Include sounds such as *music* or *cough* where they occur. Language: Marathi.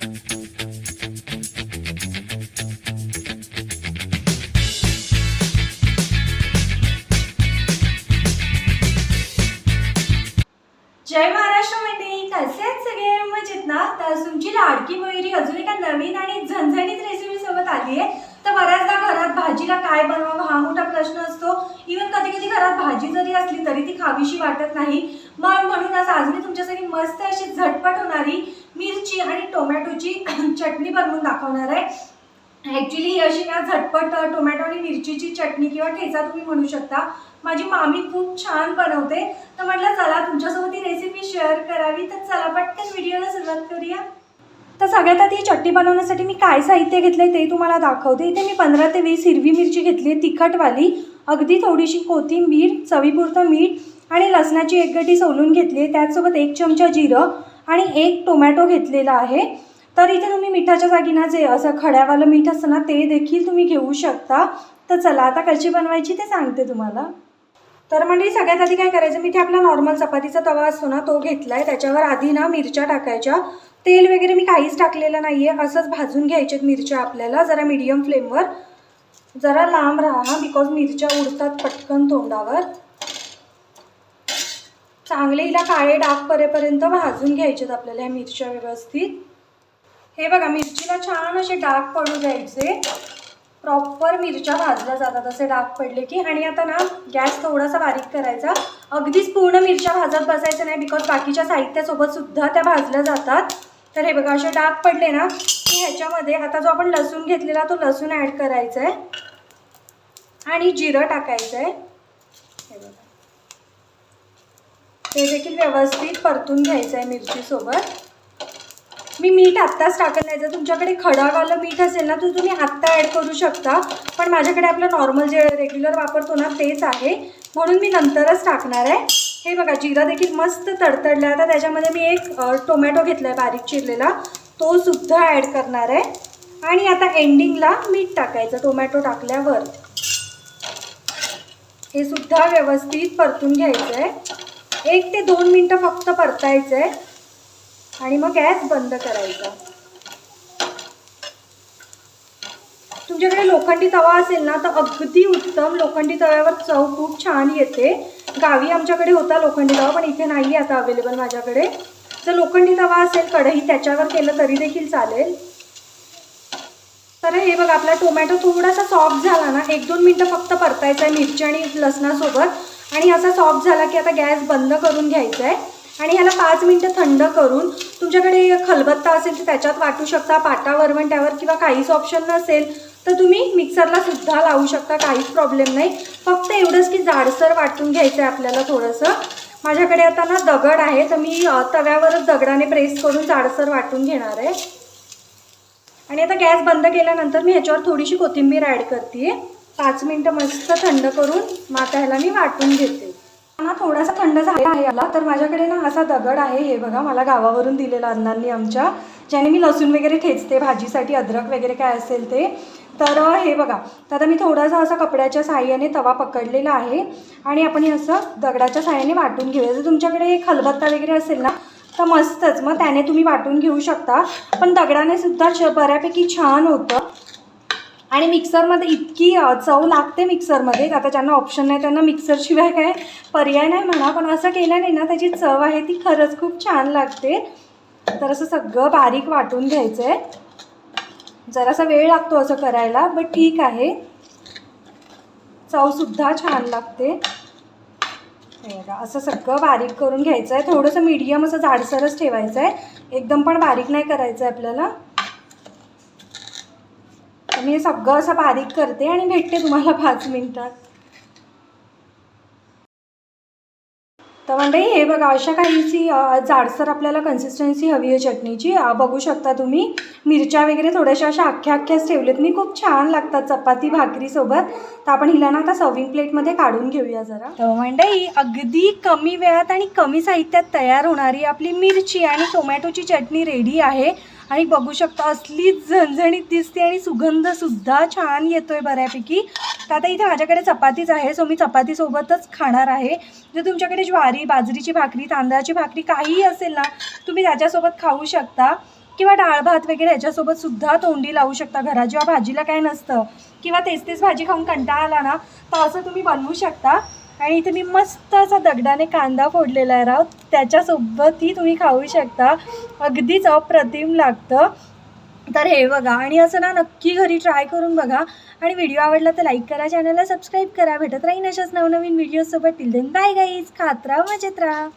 जय महाराष्ट्र मंडळी. कसे आहेत सगळे? मजेत ना? तर तुमची लाडकी मयुरी अजून एका नवीन आणि झणझणीत रेसिपी सोबत आली आहे. तर बऱ्याचदा घरात भाजीला काय बनवावं हा मोठा प्रश्न असतो. इवन कधी कधी घरात भाजी जरी असली तरी ती खावीशी वाटत नाही. मग म्हणूनच आज मी तुमच्यासाठी मस्त अशी झटपट होणारी मिरची आणि टोमॅटोची *clears throat* चटणी बनवून दाखवणार आहे. ॲक्च्युली ही अशी ना झटपट टोमॅटो आणि मिरचीची चटणी किंवा ठेचा तुम्ही म्हणू शकता. माझी मामी खूप छान बनवते. तर म्हटलं चला तुमच्यासोबत ही रेसिपी शेअर करावी. तर चला पटकन व्हिडिओला सुरुवात करूया. तर सगळ्यात आधी ही चटणी बनवण्यासाठी मी काय साहित्य घेतलं आहे ते तुम्हाला दाखवते. इथे मी पंधरा ते वीस हिरवी मिरची घेतली आहे तिखटवाली. अगदी थोडीशी कोथिंबीर चवीपुरतं मीठ आणि लसणाची एक गटी सोलून घेतली आहे. त्याचसोबत एक चमचा जिरं. आणि एक टोमॅटो घेतलेला आहे. तर इथे तुम्ही मिठाच्या जागी ना जे असं खड्यावालं मीठ असतं ना ते देखील तुम्ही घेऊ शकता. तर चला आता कशी बनवायची ते सांगते तुम्हाला. तर म्हणजे सगळ्यात आधी काय करायचं? मी इथे आपला नॉर्मल चपातीचा तवा असतो ना तो घेतला आहे त्याच्यावर आधी ना मिरच्या टाकायच्या. तेल वगैरे मी काहीच टाकलेलं नाही आहे असंच भाजून घ्यायच्यात मिरच्या आपल्याला जरा मीडियम फ्लेमवर जरा लांब राहा बिकॉज मिरच्या उडतात पटकन तोंडावर. चांगले हिला काळे डाग परेपर्यंत भाजून घ्यायचेत आपल्याला ह्या मिरच्या व्यवस्थित. हे बघा मिरचीला छान असे डाग पडू द्यायचे. प्रॉपर मिरच्या भाजल्या जातात असे डाग पडले की. आणि आता ना गॅस थोडासा बारीक करायचा. अगदीच पूर्ण मिरच्या भाजत बसायचं नाही बिकॉज बाकीच्या साहित्यासोबत सुद्धा त्या भाजल्या जातात. तर हे बघा असे डाग पडले ना की ह्याच्यामध्ये आता जो आपण लसूण घेतलेला तो लसूण ॲड करायचा आहे आणि जिरं टाकायचं आहे हे बघा. ते देखील व्यवस्थित परतून घ्यायचं आहे मिरचीसोबत. मी मीठ आत्ताच टाकत नाही. जर तुमच्याकडे खडावालं मीठ असेल ना तर तुम्ही आत्ता ॲड करू शकता. पण माझ्याकडे आपलं नॉर्मल जे रेग्युलर वापरतो ना तेच आहे. म्हणून मी नंतरच टाकणार आहे. हे बघा जिरा देखील मस्त तडतडला आता त्याच्यामध्ये मी एक टोमॅटो घेतला आहे बारीक चिरलेला. तो सुद्धा ॲड करणार आहे. आणि आता एंडिंगला मीठ टाकायचं टोमॅटो टाकल्यावर. हे सुद्धा व्यवस्थित परतून घ्यायचं आहे एक ते दोन मिनटं फक्त परतायचं आहे आणि मग गॅस बंद करायचा. तुमच्याकडे लोखंडी तवा असेल ना तर अगदी उत्तम. लोखंडी तव्यावर चव खूप छान येते. गावी आमच्याकडे होता लोखंडी तवा पण इथे नाही आहे आता अवेलेबल माझ्याकडे. जर लोखंडी तवा असेल कढई त्याच्यावर केलं तरी देखील चालेल. तर हे बघा आपला टोमॅटो थोडासा सॉफ्ट झाला ना एक दोन मिनटं फक्त परतायचं आहे मिरची आणि लसणासोबत. आणि असा सॉफ्ट झाला की आता गॅस बंद करून घ्यायचा आहे आणि ह्याला पाच मिनटं थंड करून तुमच्याकडे खलबत्ता असेल तर त्याच्यात वाटू शकता पाटा वरवंट्यावर किंवा काहीच ऑप्शन नसेल तर तुम्ही मिक्सरला सुद्धा लावू शकता काहीच प्रॉब्लेम नाही. फक्त एवढंच की जाडसर वाटून घ्यायचं आहे आपल्याला थोडंसं. माझ्याकडे आता ना दगड आहे तर मी तव्यावरच दगडाने प्रेस करून जाडसर वाटून घेणार आहे. आणि आता गॅस बंद केल्यानंतर मी ह्याच्यावर थोडीशी कोथिंबीर ॲड करते पाच मिनटं मस्त थंड करून मग आता ह्याला मी वाटून घेते. ना थोडासा थंड झाला आहे याला तर माझ्याकडे ना असा दगड आहे हे बघा मला गावावरून दिलेला अण्णांनी आमच्या ज्याने मी लसूण वगैरे ठेचते भाजीसाठी अद्रक वगैरे काय असेल ते. तर हे बघा तर आता मी थोडासा असा कपड्याच्या साह्याने तवा पकडलेला आहे आणि आपण हे असं दगडाच्या साह्याने वाटून घेऊया. जर तुमच्याकडे खलबत्ता वगैरे असेल ना तर मस्तच मग त्याने तुम्ही वाटून घेऊ शकता. पण दगडाने सुद्धा छ बऱ्यापैकी छान होतं. आणि मिक्सरमध्ये इतकी चव लागते मिक्सरमध्ये. आता ज्यांना ऑप्शन नाही त्यांना मिक्सरशिवाय काय पर्याय नाही म्हणा. पण असं केल्याने ना त्याची चव आहे ती खरंच खूप छान लागते. तर असं सगळं बारीक वाटून घ्यायचं आहे जरासा वेळ लागतो असं करायला बट ठीक आहे. चवसुद्धा छान लागते. हे असं सगळं बारीक करून घ्यायचं आहे थोडंसं मीडियम असं जाडसरच ठेवायचं आहे एकदम पण बारीक नाही करायचं आहे आपल्याला. तर मी हे सगळं असं बारीक करते आणि भेटते तुम्हाला पाच मिनिटात. तर म्हणजे हे बघा अशा काहीची जाडसर आपल्याला कन्सिस्टन्सी हवी आहे चटणीची. बघू शकता तुम्ही मिरच्या वगैरे थोड्याशा अशा अख्ख्या अख्ख्याच ठेवलेत. मी खूप छान लागतात चपाती भाकरीसोबत तर आपण हिला ना आता सर्विंग प्लेटमध्ये काढून घेऊया जरा. तर मंडई अगदी कमी वेळात आणि कमी साहित्यात तयार होणारी आपली मिरची आणि टोमॅटोची चटणी रेडी आहे. आणि बघू शकता असली झणझणीत दिसते आणि सुगंधसुद्धा छान येतो आहे बऱ्यापैकी. तर आता इथे माझ्याकडे चपातीच आहे सो मी चपातीसोबतच खाणार आहे. जर तुमच्याकडे ज्वारी बाजरीची भाकरी तांदळाची भाकरी काहीही असेल ना तुम्ही त्याच्यासोबत खाऊ शकता. किंवा डाळ भात वगैरे ह्याच्यासोबत सुद्धा तोंडी लावू शकता. घरात जेव्हा भाजीला काय नसतं किंवा तेच तेच भाजी खाऊन कंटाळा आला ना तर असं तुम्ही बनवू शकता. आणि इथे मी मस्त असा दगडाने कांदा फोडलेला आहे राव. त्याच्यासोबतही तुम्ही खाऊ शकता. अगदीच अप्रतिम लागतं. तर हे बघा. आणि असं ना नक्की घरी ट्राय करून बघा. आणि व्हिडिओ आवडला तर लाईक करा चॅनलला सबस्क्राईब करा. भेटत राहीन अशाच नवनवीन व्हिडिओसोबत टिल देन बाय गाईज खात राहा मजेत राहा.